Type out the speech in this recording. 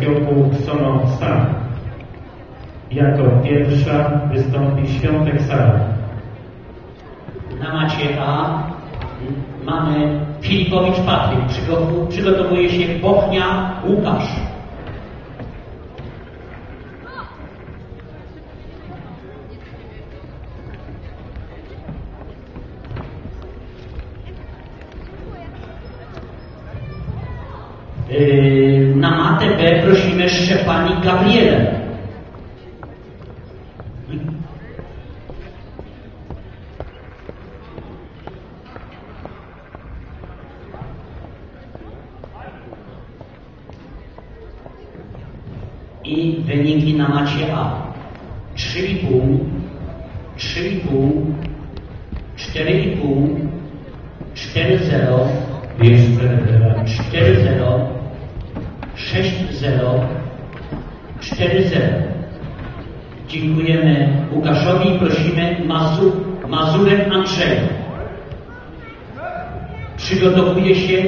Kyopu Sono San. Jako pierwsza wystąpi Świątek Sara. Na macie A mamy Filipowicz Patryk. Przygotowuje się Bochnia Łukasz. Yy, Na prosimy Szczepanik Gabrielę. I wyniki na macie A. 3,5, 3,5, 4,5, 4,0, Jeszcze teraz 4-0, 6-0, 4-0. Dziękujemy Łukaszowi i prosimy Mazu, Mazurek Andrzeja. Przygotowuje się